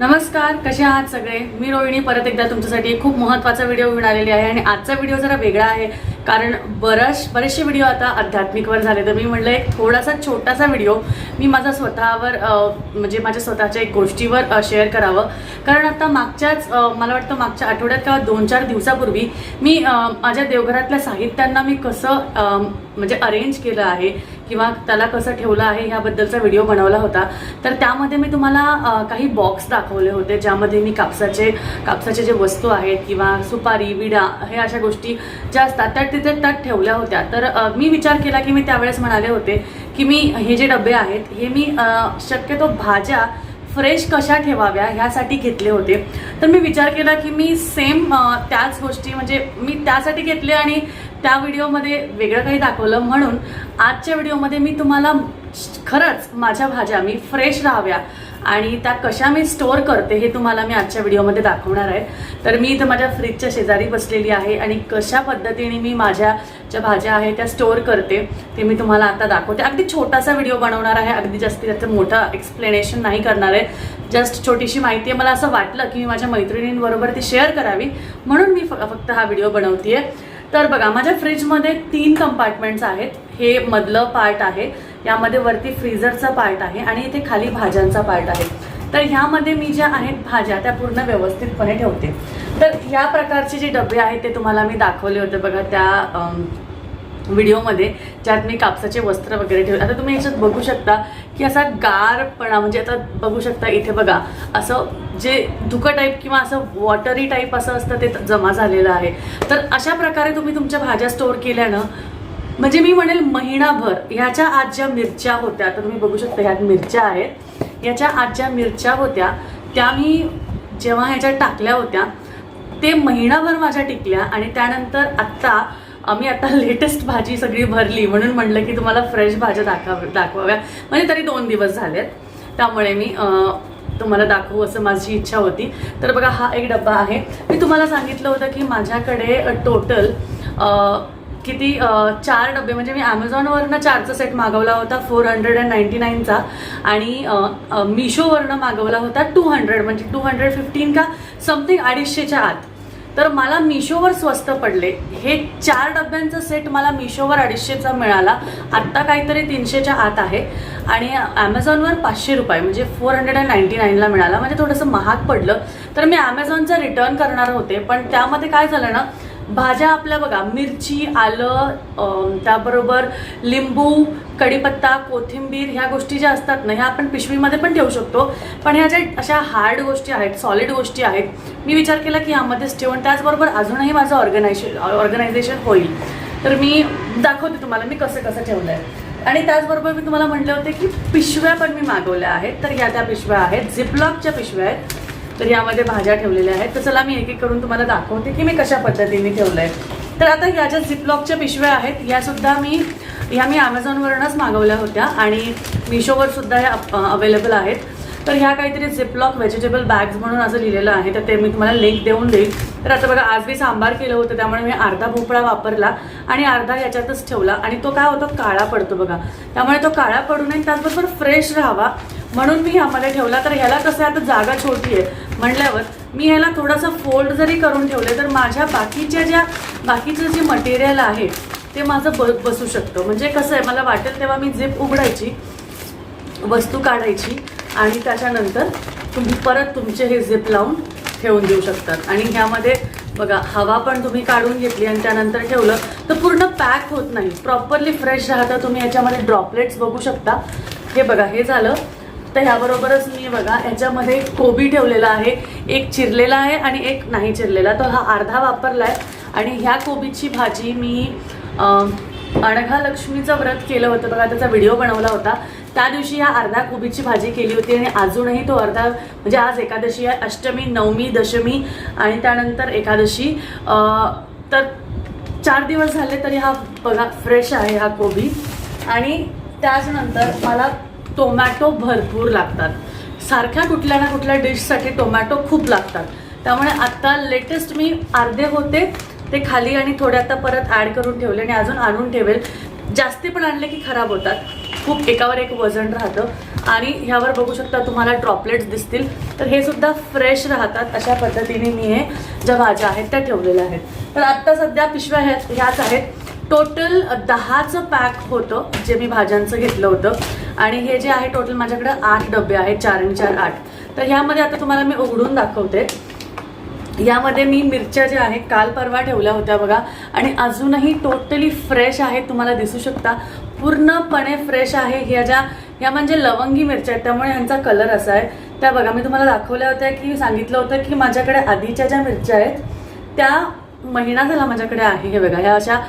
नमस्कार कसे आहात सगळे? मी रोहिणी परत एकदा तुमच्यासाठी खूप महत्त्वाचा व्हिडिओ घेऊन आलेली आहे आणि आजचा व्हिडिओ जरा वेगळा आहे कारण बराच बरेचसे व्हिडिओ आता आध्यात्मिकवर झाले. तर मी म्हटलं एक थोडासा छोटासा व्हिडिओ मी माझा स्वतःवर म्हणजे माझ्या स्वतःच्या एक गोष्टीवर शेअर करावं. कारण आता मागच्याच मला वाटतं मागच्या आठवड्यात किंवा दोन चार दिवसापूर्वी मी माझ्या देवघरातल्या साहित्यांना मी कसं म्हणजे अरेंज केलं आहे किंवा त्याला कसं ठेवलं आहे ह्याबद्दलचा व्हिडिओ बनवला होता. तर त्यामध्ये मी तुम्हाला काही बॉक्स दाखवले होते ज्यामध्ये मी कापसाचे कापसाचे जे वस्तू आहेत किंवा सुपारी विडा हे अशा गोष्टी ज्या असतात त्या तिथे त्यात ठेवल्या होत्या. तर मी विचार केला की मी त्यावेळेस म्हणाले होते की मी हे जे डबे आहेत हे मी शक्यतो भाज्या फ्रेश कशा ठेवाव्या ह्यासाठी घेतले होते. तर मी विचार केला की मी सेम त्याच गोष्टी म्हणजे मी त्यासाठी घेतले आणि त्या व्हिडिओमध्ये वेगळं काही दाखवलं म्हणून आजच्या व्हिडिओमध्ये मी तुम्हाला खरंच माझ्या भाज्या मी फ्रेश राहाव्या आणि त्या कशा मी स्टोअर करते हे तुम्हाला मी आजच्या व्हिडिओमध्ये दाखवणार आहे. तर मी इथं माझ्या फ्रीजच्या शेजारी बसलेली आहे आणि कशा पद्धतीने मी माझ्या ज्या भाज्या आहे त्या स्टोअर करते ते मी तुम्हाला आता दाखवते. अगदी छोटासा व्हिडिओ बनवणार आहे अगदी जास्तीत जास्त मोठं एक्सप्लेनेशन नाही करणार आहे. जस्ट छोटीशी माहिती आहे मला असं वाटलं की मी माझ्या मैत्रिणींबरोबर ती शेअर करावी म्हणून मी फ- फक्त हा व्हिडिओ बनवते आहे तर बघा माझ्या फ्रीजमध्ये तीन कंपार्टमेंट्स आहेत. हे मधलं पार्ट आहे यामध्ये वरती फ्रीझरचा पार्ट आहे आणि इथे खाली भाज्यांचा पार्ट आहे. तर ह्यामध्ये मी ज्या आहेत भाज्या त्या पूर्ण व्यवस्थितपणे ठेवते. तर ह्या प्रकारचे जे डबे आहेत ते तुम्हाला मी दाखवले होते बघा त्या व्हिडिओमध्ये ज्यात मी कापसाचे वस्त्र वगैरे ठेवले. आता तुम्ही याच्यात बघू शकता की असा गारपणा म्हणजे आता बघू शकता इथे बघा असं जे धुकं टाईप किंवा असं वॉटरी टाईप असं असतं ते जमा झालेलं आहे. तर अशा प्रकारे तुम्ही तुमच्या भाज्या स्टोअर केल्यानं म्हणजे मी म्हणेल महिनाभर ह्याच्या आज ज्या मिरच्या होत्या आता तुम्ही बघू शकता ह्यात मिरच्या आहेत. याच्या आज ज्या मिरच्या होत्या त्या मी जेव्हा ह्याच्यात टाकल्या होत्या ते महिनाभर माझ्या टिकल्या आणि त्यानंतर आत्ता आम्ही आता लेटेस्ट भाजी सगळी भरली म्हणून म्हणलं की तुम्हाला फ्रेश भाज्या दाखव दाखवाव्या. म्हणजे तरी दोन दिवस झालेत. त्यामुळे मी तुम्हाला दाखवू असं माझी इच्छा होती. तर बघा हा एक डब्बा आहे. मी तुम्हाला सांगितलं होतं की माझ्याकडे टोटल किती चार डबे म्हणजे मी ॲमेझॉनवरनं चारचा सेट मागवला होता फोर हंड्रेड अँड नाईन्टी नाईनचा आणि मिशोवरनं मागवला होता टू हंड्रेड म्हणजे टू हंड्रेड फिफ्टीन का समथिंग अडीचशेच्या आत. तर मला मिशोवर स्वस्त पडले. हे चार डब्यांचा सेट मला मिशोवर अडीचशेचा मिळाला. आत्ता काहीतरी तीनशेच्या आत आहे. आणि ॲमेझॉनवर पाचशे रुपये म्हणजे फोर हंड्रेड अँड नाईन्टी नाईनला मिळाला. म्हणजे थोडंसं महाग पडलं. तर मी ॲमेझॉनचं रिटर्न करणार होते. पण त्यामध्ये काय झालं ना भाज्या आपल्या बघा मिरची आलं त्याबरोबर लिंबू कढीपत्ता कोथिंबीर ह्या गोष्टी ज्या असतात ना ह्या आपण पिशवीमध्ये पण ठेवू शकतो. पण ह्या ज्या अशा हार्ड गोष्टी आहेत सॉलिड गोष्टी आहेत मी विचार केला की यामध्येच ठेवून त्याचबरोबर अजूनही माझं ऑर्गनायझे ऑर्गनायझेशन होईल. तर मी दाखवते तुम्हाला मी कसं कसं ठेवलं आहे आणि त्याचबरोबर मी तुम्हाला म्हटले होते की पिशव्या पण मी मागवल्या आहेत. तर ह्या त्या पिशव्या आहेत झिपलॉकच्या पिशव्या आहेत. तर यामध्ये भाज्या ठेवलेल्या आहेत. तर चला मी एक एक करून तुम्हाला दाखवते की मी कशा पद्धतीने ठेवलं आहे तर आता ह्या ज्या झिपलॉकच्या पिशव्या आहेत या सुद्धा मी ह्या मी ॲमेझॉनवरूनच मागवल्या होत्या आणि मिशोवर सुद्धा ह्या अवेलेबल आहेत. तर ह्या काहीतरी झिपलॉक व्हेजिटेबल बॅग्स म्हणून असं लिहिलेलं आहे तर ते मी तुम्हाला लिंक देऊन देईल. तर आता बघा आज मी सांबार केलं होतं त्यामुळे मी अर्धा भोपळा वापरला आणि अर्धा याच्यातच ठेवला. आणि तो काय होतो? काळा पडतो बघा. त्यामुळे तो काळा पडू नये त्याचबरोबर फ्रेश राहावा. म्हणून मी ह्यामध्ये ठेवला. तर ह्याला कसं आहे आता जागा छोटी आहे. म्हणल्यावर मी ह्याला थोडासा फोल्ड जरी करून ठेवले तर माझ्या बाकीच्या ज्या बाकीचं जे मटेरियल आहे ते माझं ब बसू शकतं. म्हणजे कसं आहे मला वाटेल तेव्हा मी झिप उघडायची वस्तू काढायची आणि त्याच्यानंतर तुम्ही परत तुमचे हे झिप लावून ठेवून देऊ शकतात. आणि ह्यामध्ये बघा हवा पण तुम्ही काढून घेतली आणि त्यानंतर ठेवलं तर पूर्ण पॅक होत नाही. प्रॉपरली फ्रेश राहता तुम्ही याच्यामध्ये ड्रॉपलेट्स बघू शकता. हे बघा हे झालं. तर ह्याबरोबरच मी बघा ह्याच्यामध्ये कोबी ठेवलेला आहे एक चिरलेला आहे आणि एक नाही चिरलेला. तो हा अर्धा वापरला आहे आणि ह्या कोबीची भाजी मी अणघा लक्ष्मीचं व्रत केलं होतं. बघा त्याचा व्हिडिओ बनवला होता. त्या दिवशी ह्या अर्धा कोबीची भाजी केली होती आणि अजूनही तो अर्धा म्हणजे आज एकादशी आहे अष्टमी नवमी दशमी आणि त्यानंतर एकादशी. तर चार दिवस झाले तरी हा बघा फ्रेश आहे हा कोबी. आणि त्याचनंतर मला टोमॅटो भरपूर लागतात. सारख्या कुठल्या ना कुठल्या डिशसाठी टोमॅटो खूप लागतात. त्यामुळे आत्ता लेटेस्ट मी अर्धे होते ते खाली आणि थोडे आता परत ॲड करून ठेवले आणि अजून आणून ठेवेल. जास्ती पण आणले की खराब होतात. खूप एकावर एक वजन राहतं. आणि ह्यावर बघू शकता तुम्हाला ड्रॉपलेट्स दिसतील. तर हे सुद्धा फ्रेश राहतात. अशा पद्धतीने मी हे ज्या भाज्या आहेत त्या ठेवलेल्या आहेत. तर आत्ता सध्या पिशव्या ह्या ह्याच आहेत. टोटल दहाचं पॅक होतं जे मी भाज्यांचं घेतलं होतं. आणि हे जे आहे टोटल माझ्याकडे आठ डबे आहेत चार आणि चार आठ. तर ह्यामध्ये आता तुम्हाला मी उघडून दाखवते. यामध्ये मी मिरच्या ज्या आहेत काल परवा ठेवल्या होत्या बघा. आणि अजूनही टोटली फ्रेश आहेत तुम्हाला दिसू शकता. पूर्णपणे फ्रेश आहे ह्या ज्या ह्या म्हणजे लवंगी मिरच्या आहेत त्यामुळे ह्यांचा कलर असा आहे. त्या बघा मी तुम्हाला दाखवल्या होत्या की सांगितलं होतं की माझ्याकडे आधीच्या ज्या मिरच्या आहेत त्या महिना झाला माझ्याकडे आहे हे बघा. ह्या अशा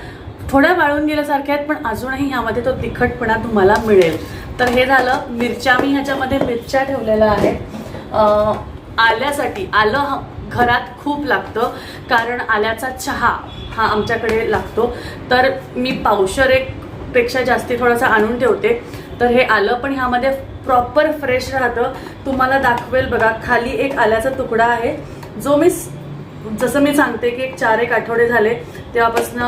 थोड्या वाळून गेल्यासारख्या आहेत पण अजूनही ह्यामध्ये तो तिखटपणा तुम्हाला मिळेल. तर हे झालं मिरच्या मी ह्याच्यामध्ये मिरच्या ठेवलेल्या आहेत. आल्यासाठी आलं घरात खूप लागतं कारण आल्याचा चहा हा आमच्याकडे लागतो. तर मी पावशर एक पेक्षा जास्ती थोडासा आणून ठेवते. तर हे आलं पण ह्यामध्ये प्रॉपर फ्रेश राहतं. तुम्हाला दाखवेल बघा खाली एक आल्याचा तुकडा आहे. जो मी जसं मी सांगते की एक चार एक आठवडे झाले तेव्हापासून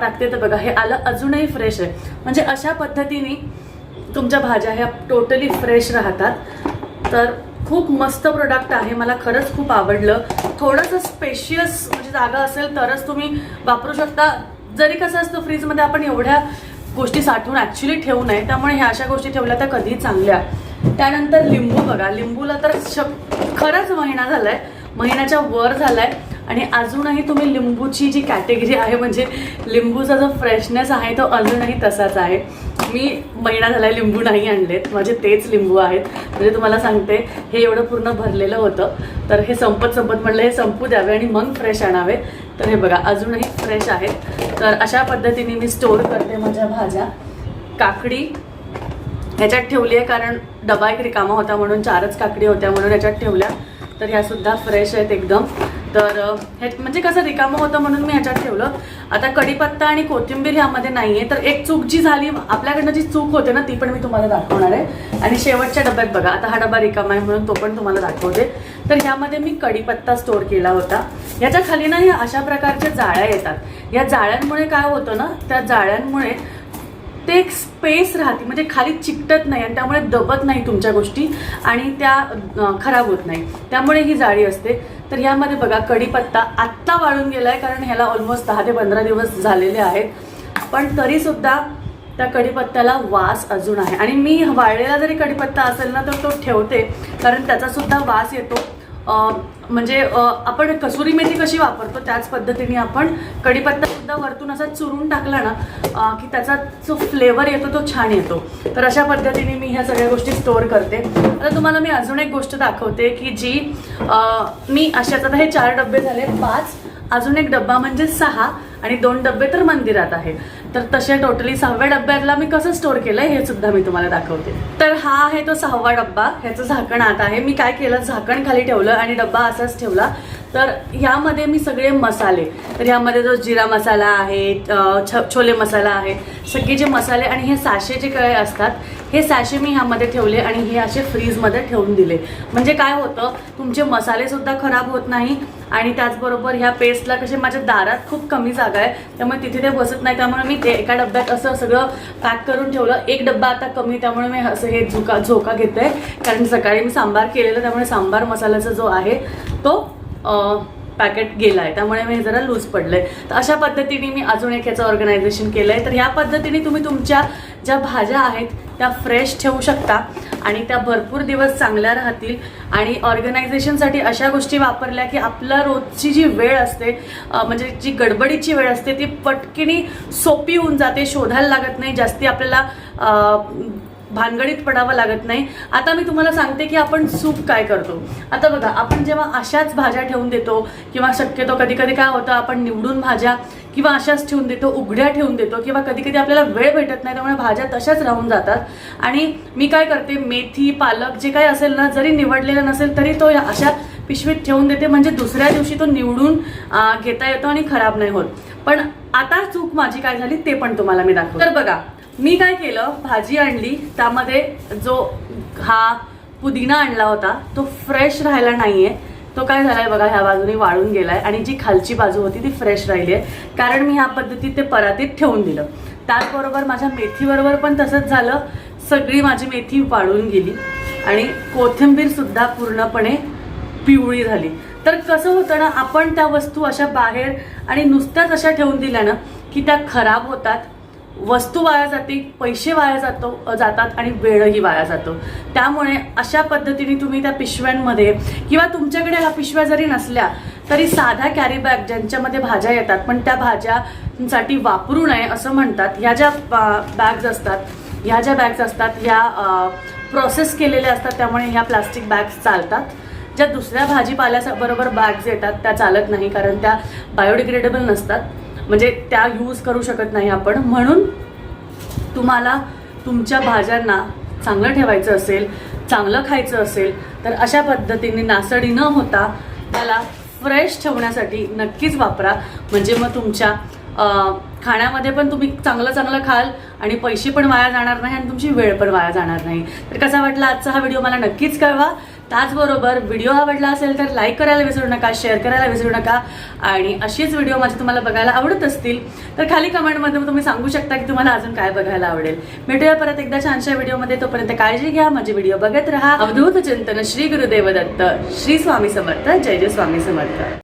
टाकते. तर बघा हे आलं अजूनही फ्रेश आहे. म्हणजे अशा पद्धतीने तुमच्या भाज्या ह्या टोटली फ्रेश राहतात. तर खूप मस्त प्रोडक्ट आहे. मला खरंच खूप आवडलं. थोडंसं स्पेशियस म्हणजे जागा असेल तरच तुम्ही वापरू शकता. जरी कसं असतं फ्रीजमध्ये आपण एवढ्या गोष्टी साठवून ॲक्च्युली ठेवू नये. त्यामुळे ह्या अशा गोष्टी ठेवल्या त्या कधी चांगल्या. त्यानंतर लिंबू बघा. लिंबूला तर शक खरंच महिना झाला आहे महिन्याच्या वर झालाय. आणि अजूनही तुम्ही लिंबूची जी कॅटेगरी आहे म्हणजे लिंबूचा जो फ्रेशनेस आहे तो अजूनही तसाच आहे. मी महिना झालाय लिंबू नाही आणलेत. माझे तेच लिंबू आहेत. म्हणजे तुम्हाला सांगते हे एवढं पूर्ण भरलेलं होतं. तर हे संपत संपत म्हणलं हे संपू द्यावे आणि मग फ्रेश आणावे. तर हे बघा अजूनही फ्रेश आहेत. तर अशा पद्धतीने मी स्टोअर करते माझ्या भाज्या. काकडी ह्याच्यात ठेवली आहे कारण डबा एक रिकामा होता म्हणून चारच काकडी होत्या म्हणून ह्याच्यात ठेवल्या. तर ह्या सुद्धा फ्रेश आहेत एकदम. तर हे म्हणजे कसं रिकामं होतं म्हणून मी ह्याच्यात ठेवलं. आता कढीपत्ता आणि कोथिंबीर ह्यामध्ये नाही आहे तर एक चूक जी झाली आपल्याकडनं जी चूक होते ना ती पण मी तुम्हाला दाखवणार आहे. आणि शेवटच्या डब्यात बघा आता हा डबा रिकामा आहे म्हणून तो पण तुम्हाला दाखवते. तर ह्यामध्ये मी कढीपत्ता स्टोअर केला होता. याच्या खाली ना ह्या अशा प्रकारच्या जाळ्या येतात. या जाळ्यांमुळे काय होतं ना त्या जाळ्यांमुळे ते एक स्पेस राहते. म्हणजे खाली चिकटत नाही आणि त्यामुळे दबत नाही तुमच्या गोष्टी आणि त्या खराब होत नाही. त्यामुळे ही जाळी असते. तर ह्यामध्ये बघा कढीपत्ता आत्ता वाळून गेला आहे कारण ह्याला ऑलमोस्ट दहा ते पंधरा दिवस झालेले आहेत. पण तरीसुद्धा त्या कढीपत्त्याला वास अजून आहे. आणि मी वाळलेला जरी कढीपत्ता असेल ना तर तो ठेवते. कारण त्याचासुद्धा वास येतो. म्हणजे आपण कसुरी मेथी कशी वापरतो त्याच पद्धतीने आपण कढीपत्ता सुद्धा वरतून असा चुरून टाकला ना की त्याचा जो फ्लेवर येतो तो छान येतो. तर अशा पद्धतीने मी ह्या सगळ्या गोष्टी स्टोअर करते. आता तुम्हाला मी अजून एक गोष्ट दाखवते की जी मी अशाच आता हे चार डबे झाले पाच अजून एक डब्बा म्हणजे सहा. आणि दोन डबे तर मंदिरात आहेत. तर तसे टोटली सहाव्या डब्यातला मी कसं स्टोअर केलंय हे सुद्धा मी तुम्हाला दाखवते. तर हा आहे तो सहावा डब्बा ह्याचं झाकण आता आहे. मी काय केलं झाकण खाली ठेवलं आणि डब्बा असाच ठेवला. तर ह्यामध्ये मी सगळे मसाले तर ह्यामध्ये जो जिरा मसाला आहे छ छोले मसाला आहे सगळे जे मसाले आणि हे साशे जे काय असतात हे साशे मी ह्यामध्ये ठेवले आणि हे असे फ्रीजमध्ये ठेवून दिले. म्हणजे काय होतं तुमचे मसालेसुद्धा खराब होत नाही आणि त्याचबरोबर ह्या पेस्टला कसे माझ्या दारात खूप कमी जागा आहे त्यामुळे तिथे ते बसत नाही त्यामुळे मी ते एका डब्यात असं सगळं पॅक करून ठेवलं. एक डब्बा आता कमी त्यामुळे मी असं हे झोका झोका घेते कारण सकाळी मी सांबार केलेलं त्यामुळे सांबार मसाल्याचा जो आहे तो पॅकेट गेला आहे त्यामुळे मी हे जरा लूज पडलं आहे तर अशा पद्धतीने मी अजून एक ह्याचं ऑर्गनायझेशन केलं आहे तर ह्या पद्धतीने तुम्ही तुमच्या ज्या भाज्या आहेत त्या फ्रेश ठेवू शकता. आणि त्या भरपूर दिवस चांगल्या राहतील. आणि ऑर्गनायझेशनसाठी अशा गोष्टी वापरल्या की आपला रोजची जी वेळ असते म्हणजे जी गडबडीची वेळ असते ती पटकिनी सोपी होऊन जाते शोधायला लागत नाही जास्ती आपल्याला भानगडीत पडावं लागत नाही. आता मी तुम्हाला सांगते की आपण सूप काय करतो. आता बघा आपण जेव्हा अशाच भाज्या ठेवून देतो किंवा शक्यतो कधी कधी काय होतं आपण निवडून भाज्या किंवा अशाच ठेवून देतो उघड्या ठेवून देतो किंवा कधी कधी आपल्याला वेळ भेटत नाही त्यामुळे भाज्या तशाच राहून जातात. आणि मी काय करते मेथी पालक जे काही असेल ना जरी निवडलेलं नसेल तरी तो अशा पिशवीत ठेवून देते. म्हणजे दुसऱ्या दिवशी तो निवडून घेता येतो आणि खराब नाही होत. पण आता चूक माझी काय झाली ते पण तुम्हाला मी दाखव तर बघा मी काय केलं भाजी आणली त्यामध्ये जो हा पुदिना आणला होता तो फ्रेश राहायला नाहीये. तो काय झालाय बघा ह्या बाजूने वाळून गेलाय आणि जी खालची बाजू होती ती फ्रेश राहिली आहे. कारण मी ह्या पद्धतीत ते परातीत ठेवून दिलं. त्याचबरोबर माझ्या मेथीबरोबर पण तसंच झालं. सगळी माझी मेथी वाळून गेली आणि कोथिंबीर सुद्धा पूर्णपणे पिवळी झाली. तर कसं होतं ना आपण त्या वस्तू अशा बाहेर आणि नुसत्याच अशा ठेवून दिल्या ना की त्या खराब होतात. वस्तू वाया जाते पैसे वाया जातो जातात आणि वेळही वाया जातो. त्यामुळे अशा पद्धतीने तुम्ही त्या पिशव्यांमध्ये किंवा तुमच्याकडे ह्या पिशव्या जरी नसल्या तरी साध्या कॅरी बॅग ज्यांच्यामध्ये भाज्या येतात पण त्या भाज्यासाठी वापरू नये असं म्हणतात. ह्या ज्या बॅग्ज असतात ह्या ज्या बॅग्स असतात ह्या प्रोसेस केलेल्या असतात त्यामुळे ह्या प्लास्टिक बॅग्स चालतात. ज्या दुसऱ्या भाजीपाल्याबरोबर बॅग्स येतात त्या चालत नाही कारण त्या बायोडिग्रेडेबल नसतात. म्हणजे त्या यूज करू शकत नाही आपण. म्हणून तुम्हाला तुमच्या भाज्यांना चांगलं ठेवायचं असेल चांगलं खायचं असेल तर अशा पद्धतीने नासडी न होता त्याला फ्रेश ठेवण्यासाठी नक्कीच वापरा. म्हणजे मग तुमच्या खाण्यामध्ये पण तुम्ही चांगलं चांगलं खाल आणि पैसे पण वाया जाणार नाही आणि तुमची वेळ पण वाया जाणार नाही. तर कसा वाटला आजचा हा व्हिडिओ मला नक्कीच कळवा. त्याचबरोबर व्हिडिओ आवडला असेल तर लाईक करायला विसरू नका शेअर करायला विसरू नका. आणि अशीच व्हिडिओ माझे तुम्हाला बघायला आवडत असतील तर खाली कमेंटमध्ये तुम्ही सांगू शकता की तुम्हाला अजून काय बघायला आवडेल. भेटूया परत एकदा छानशा व्हिडिओमध्ये तोपर्यंत काळजी घ्या माझे व्हिडिओ बघत राहा. अवधूत चिंतन श्री गुरुदेव दत्त श्री स्वामी समर्थ जय जय स्वामी समर्थ.